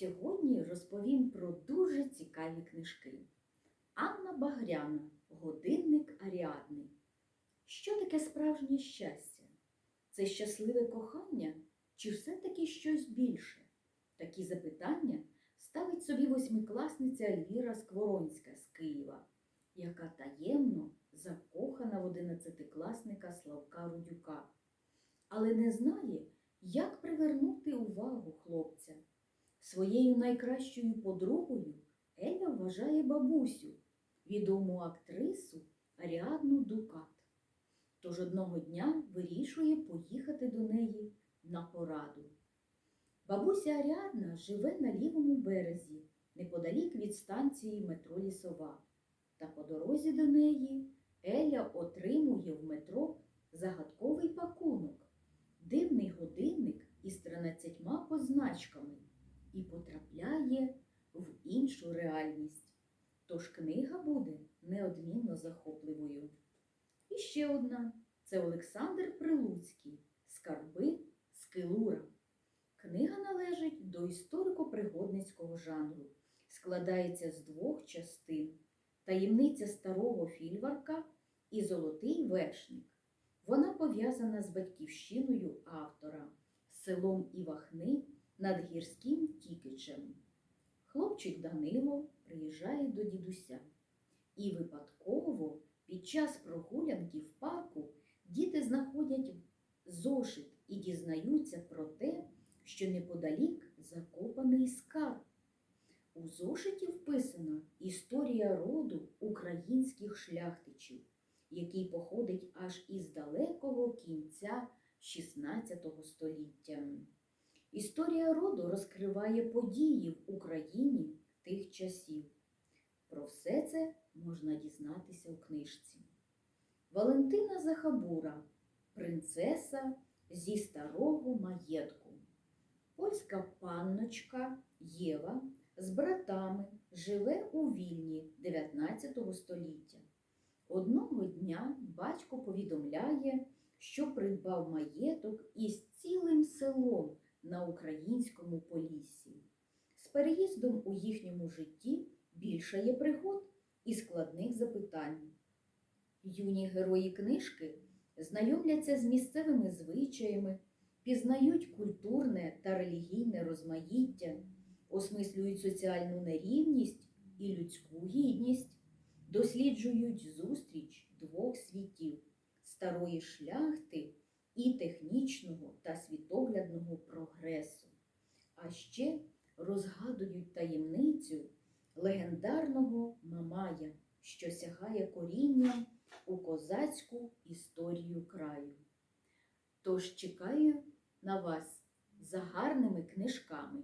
Сьогодні розповім про дуже цікаві книжки. Анна Багряна, Годинник Аріадни. Що таке справжнє щастя? Це щасливе кохання чи все-таки щось більше? Такі запитання ставить собі восьмикласниця Ельвіра Скворонська з Києва, яка таємно закохана в одинадцятикласника Славка Рудюка, але не знає, як привернути увагу хлопця. Своєю найкращою подругою Еля вважає бабусю, відому актрису Аріадну Дукат. Тож одного дня вирішує поїхати до неї на пораду. Бабуся Аріадна живе на лівому березі, неподалік від станції метро Лісова. Та по дорозі до неї Еля отримує в метро загадковий пакунок, дивний годинник із 13 позначками і потрапляє в іншу реальність. Тож книга буде неодмінно захопливою. І ще одна це Олександр Прилуцький Скарби Скилура. Книга належить до історико-пригодницького жанру, складається з двох частин: таємниця старого фільварка і Золотий вершник. Вона пов'язана з батьківщиною автора, селом Івахни над гірським Тікичем. Хлопчик Данило приїжджає до дідуся. І випадково під час прогулянки в парку діти знаходять зошит і дізнаються про те, що неподалік закопаний скарб. У зошиті вписана історія роду українських шляхтичів, який походить аж із далекого кінця XVI століття. Історія роду розкриває події в Україні тих часів. Про все це можна дізнатися у книжці. Валентина Захабура Принцеса зі старого маєтку. Польська панночка Єва з братами живе у Вільні 19 століття. Одного дня батько повідомляє, що придбав маєток із українському поліссі. З переїздом у їхньому житті більше є пригод і складних запитань. Юні герої книжки знайомляться з місцевими звичаями, пізнають культурне та релігійне розмаїття, осмислюють соціальну нерівність і людську гідність, досліджують зустріч двох світів старої шляхти і технічного та світоглядного прогресу, а ще розгадують таємницю легендарного Мамая, що сягає корінням у козацьку історію краю. Тож чекаю на вас за гарними книжками.